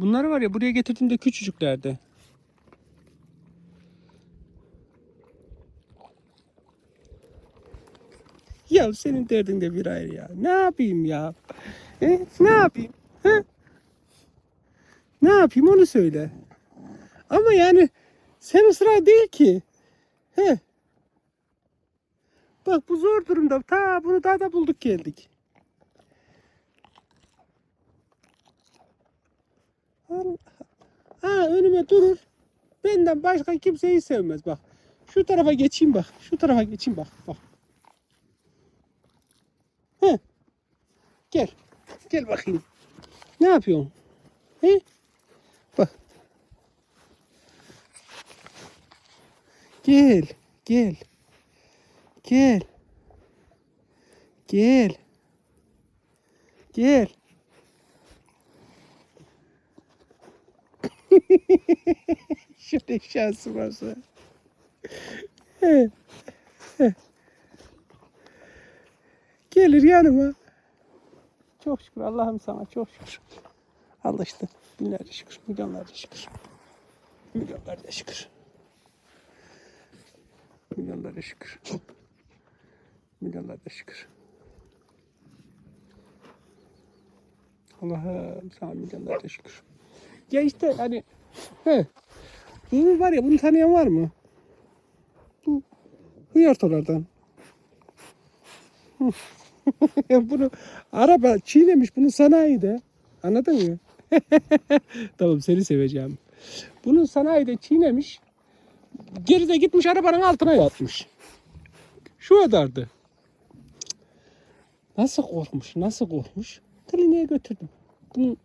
Bunlar var ya buraya getirdiğimde küçücüklerdi. Ya senin derdin de bir ayrı ya. Ne yapayım ya? E, ne yapayım? He? Ne yapayım onu söyle. Ama yani sen ısrar değil ki. He. Bak bu zor durumda. Ta bunu daha da bulduk geldik. Ha önüme durur. Benden başka kimseyi sevmez bak. Şu tarafa geçeyim bak. Şu tarafa geçeyim bak. Bak. He. Gel. Gel bakayım. Ne yapıyorsun? He? Bak. Gel. Gel. Gel. Gel. Gel. Şöyle şansı varsa. Gelir yanıma. Çok şükür Allah'ım sana çok şükür. Allah işte binlerce şükür, milyonlarca şükür. Milyonlarca şükür. Milyonlarca şükür. Milyonlarca şükür. Allah'ım sana milyonlarca şükür. Ya işte hani he, bu var ya bunu tanıyan var mı? Bu hıyartolardan. bunu araba çiğnemiş bunu sanayide. Anladın mı? tamam seni seveceğim. Bunu sanayide çiğnemiş. Geride gitmiş arabanın altına yatmış. Şu kadardı. Nasıl korkmuş? Nasıl korkmuş? Kliniğe götürdüm. Bunun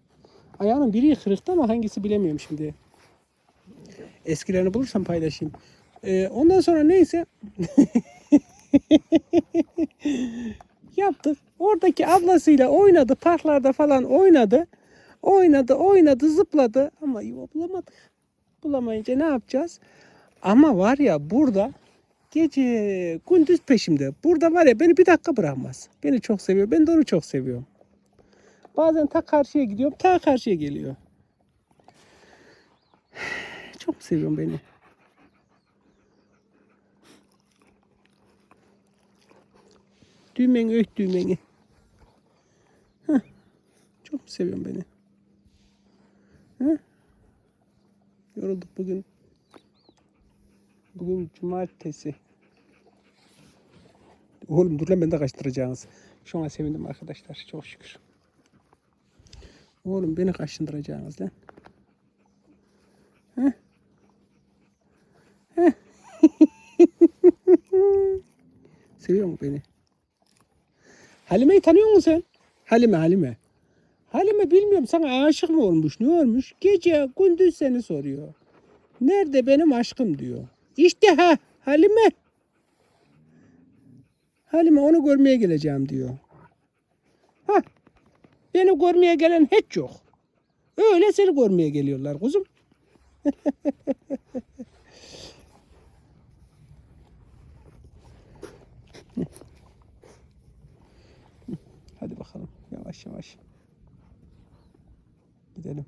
ayağının biri kırıktı ama hangisi bilemiyorum şimdi. Eskilerini bulursam paylaşayım. Ee, ondan sonra neyse yaptık. Oradaki ablasıyla oynadı. Parklarda falan oynadı. Oynadı, oynadı, zıpladı. Ama yuva bulamadık. Bulamayınca ne yapacağız? Ama var ya burada gece gündüz peşimde. Burada var ya beni bir dakika bırakmaz. Beni çok seviyor. Ben de onu çok seviyorum. Bazen ta karşıya gidiyorum. Ta karşıya geliyor. Çok seviyorum beni. Düğmeni öt düğmeni. Çok mu seviyorsun beni? Heh. Yorulduk bugün. Bugün cumartesi. Oğlum dur lan ben de kaçtıracaksınız. Şu an sevindim arkadaşlar. Çok şükür. Oğlum beni kaçındıracaksınız lan. Heh. Heh. Seviyor mu beni? Halime'yi tanıyor musun sen? Halime, Halime. Halime bilmiyorum sana aşık mı olmuş, ne olmuş? Gece gündüz seni soruyor. Nerede benim aşkım diyor. İşte ha Halime. Halime onu görmeye geleceğim diyor. Ha beni görmeye gelen hiç yok. Öyle seni görmeye geliyorlar kuzum. Hadi bakalım yavaş yavaş. Gidelim.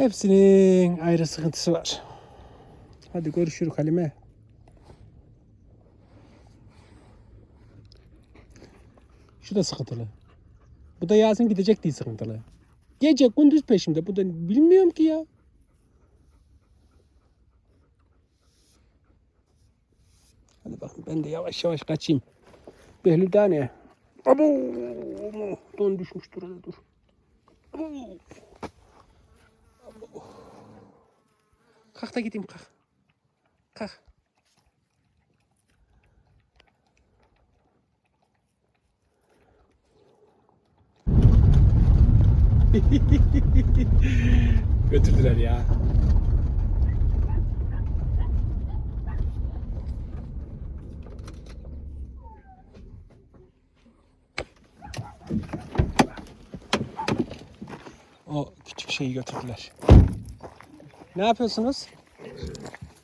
Hepsinin ayrı sıkıntısı var. Hadi görüşürüz Halime. Şu da sıkıntılı. Bu da Yasin gidecek diye sıkıntılı. Gece gündüz peşimde. Bu da bilmiyorum ki ya. Hadi bakın ben de yavaş yavaş kaçayım. Behlül daha ne? Abo! Don düşmüş dur dur. Abo! Kalk da gideyim kalk. Kalk. Götürdüler ya. O küçük şeyi götürdüler. Ne yapıyorsunuz?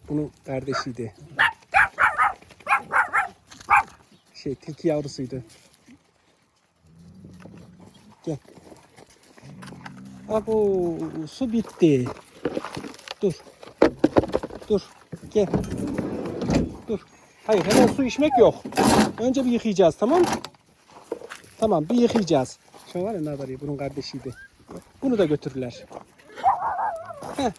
Bunun kardeşiydi. Şey tilki yavrusuydu. Gel. Abo su bitti. Dur. Dur. Gel. Dur. Hayır hemen su içmek yok. Önce bir yıkayacağız tamam mı? Tamam bir yıkayacağız. Şu var ya iyi bunun kardeşiydi. Bunu da götürürler. Heh.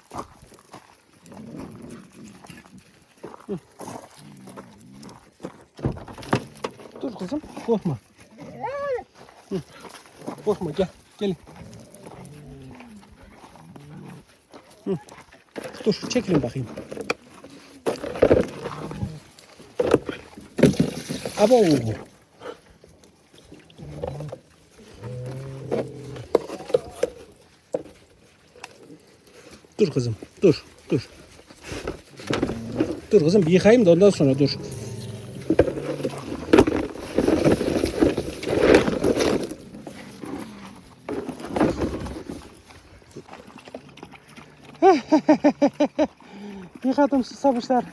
Kızım korkma. Hı. Korkma gel gelin. Hı. Dur çekilin bakayım. Abo. Dur kızım, dur, dur. Dur kızım bir yıkayayım da ondan sonra dur. Yıkadım susamışlar.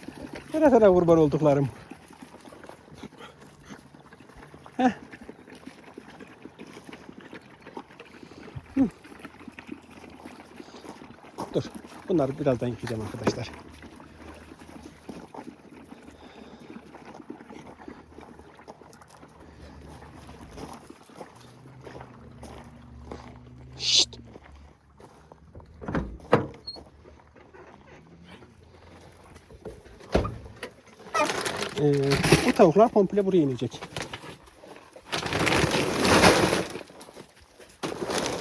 Neresine kurban olduklarım. Dur. Bunları birazdan yıkayacağım arkadaşlar. Şşt. Ee, bu tavuklar komple buraya inecek.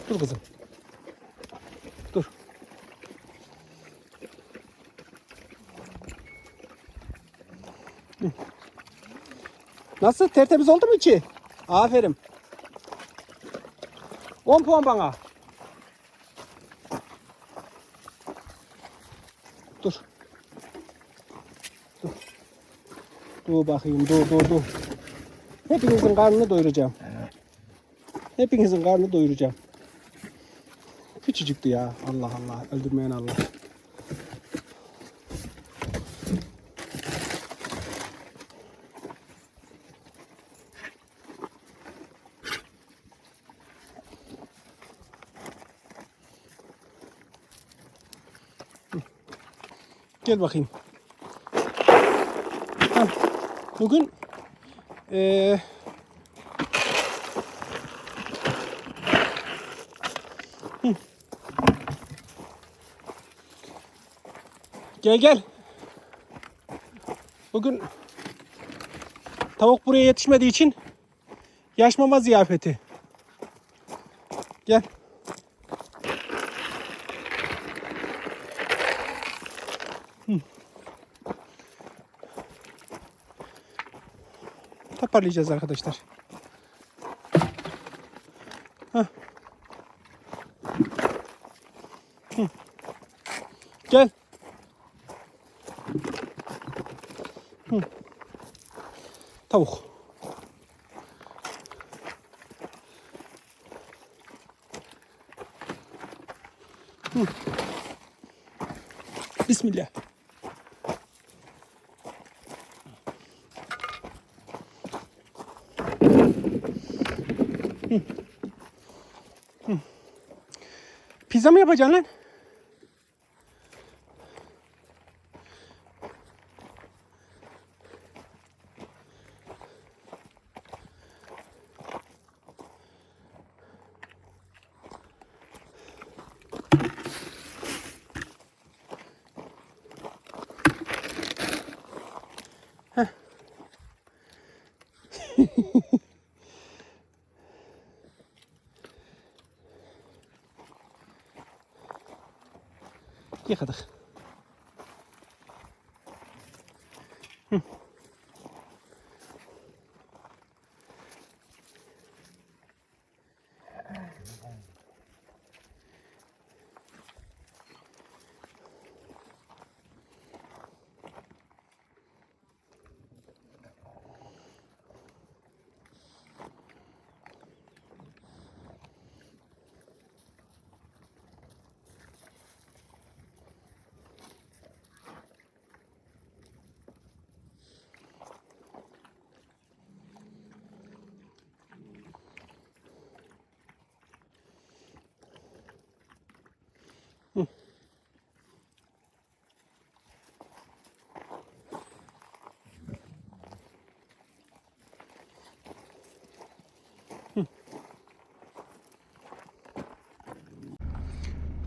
Dur kızım. Dur. Nasıl? Tertemiz oldu mu içi? Aferin. 10 puan bana. Dur bakayım. Dur dur dur. Hepinizin karnını doyuracağım. Hepinizin karnını doyuracağım. Küçücüktü ya. Allah Allah. Öldürmeyen Allah. Gel bakayım. Bugün eee Gel gel. Bugün tavuk buraya yetişmediği için yaş mama ziyafeti. Gel. Toparlayacağız arkadaşlar. Hı. Gel. Tavuk. Bismillah. Pizza mı yapacaksın lan? Yıkadık. Hı.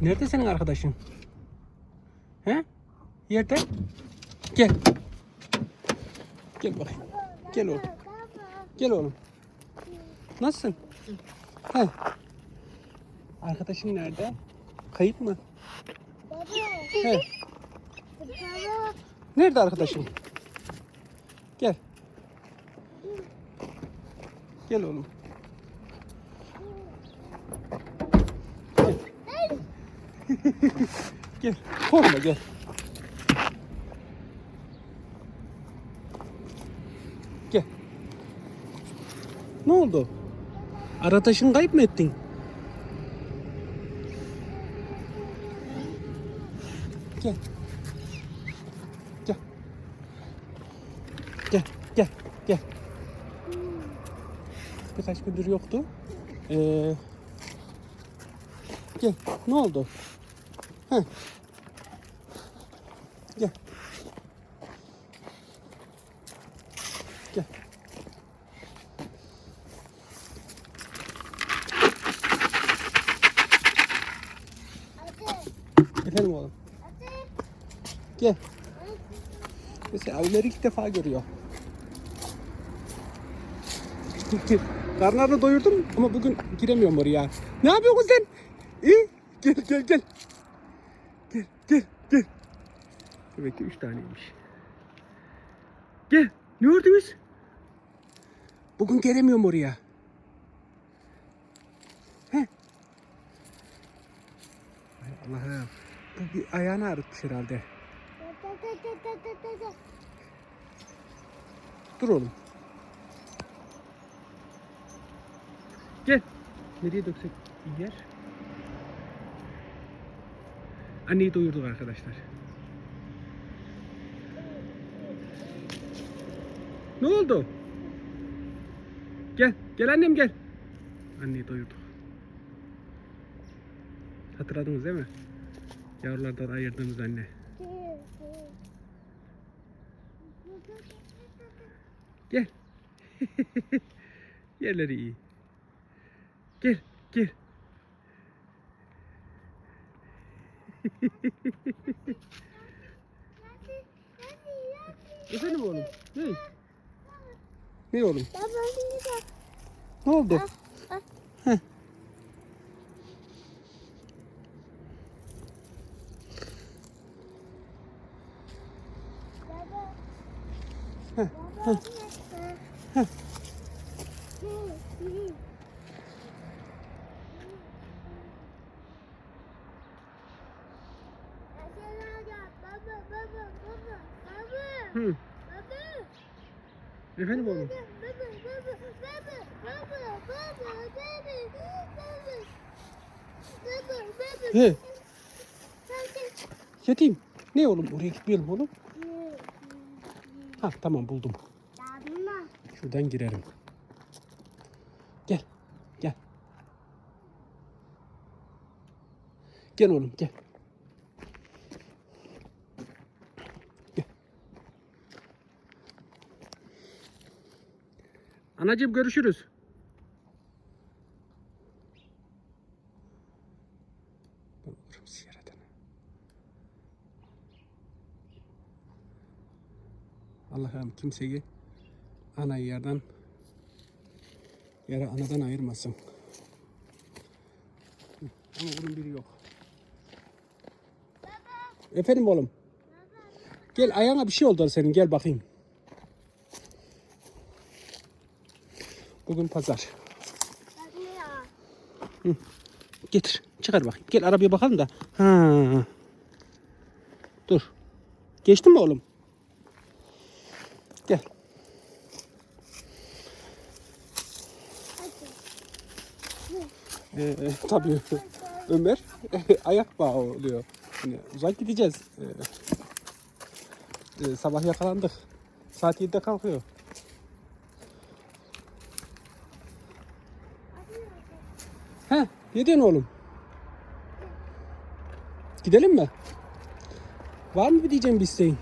Nerede senin arkadaşın? He? Yerde? Gel. Gel bakayım. Gel oğlum. Gel oğlum. Nasılsın? He. Arkadaşın nerede? Kayıp mı? He. Nerede arkadaşın? Gel. Gel oğlum. gel. Korkma gel. Gel. Ne oldu? Arkadaşın kayıp mı ettin? Gel. Gel. Gel, gel, gel. Birkaç gündür yoktu. Ee, gel, ne oldu? Heh. Gel. Gel. Hadi. Efendim oğlum. Hadi. Gel. Mesela abileri ilk defa görüyor. Karnlarını doyurdum ama bugün giremiyorum oraya. Ne yapıyorsun sen? İyi. Gel gel. Gel gel gel. Demek ki üç taneymiş. Gel. Ne gördünüz? Bugün gelemiyorum oraya. He. Allah'ım. Bu bir ayağını ağrıtmış herhalde. Dur oğlum. Gel. Nereye döksek iyi yer? Anneyi doyurduk arkadaşlar. Ne oldu? Gel. Gel annem gel. Anneyi doyurduk. Hatırladınız değil mi? Yavrulardan ayırdığımız anne. Gel. Yerleri iyi. Gel, gel. Efendim oğlum. Ne? Ne oğlum? Baba şimdi bak. Ne oldu? Ah, Heh. Baba. Heh, Baba. Heh. Hı, hı. Baba, baba, baba, baba, Hı. baba. Efendim oğlum. He. Yeteyim. Ne oğlum? Oraya gitmeyelim oğlum. Ha tamam buldum. Şuradan girerim. Gel. Gel. Gel oğlum. Gel. Anacığım görüşürüz. Ben olurum ziyaretine. Allah'ım kimseyi ana yerden yara anadan ayırmasın. Ama bunun biri yok. Efendim oğlum. Gel ayağına bir şey oldu senin gel bakayım. Bugün pazar. Getir çıkar bakayım. Gel arabaya bakalım da. Ha. Dur. Geçtin mi oğlum? Gel. Ee, tabii Ömer ayak bağı oluyor. Yani uzak gideceğiz. Ee, e, sabah yakalandık. Saat 7'de kalkıyor. He, yedin oğlum. Gidelim mi? Var mı bir diyeceğim bir isteğin?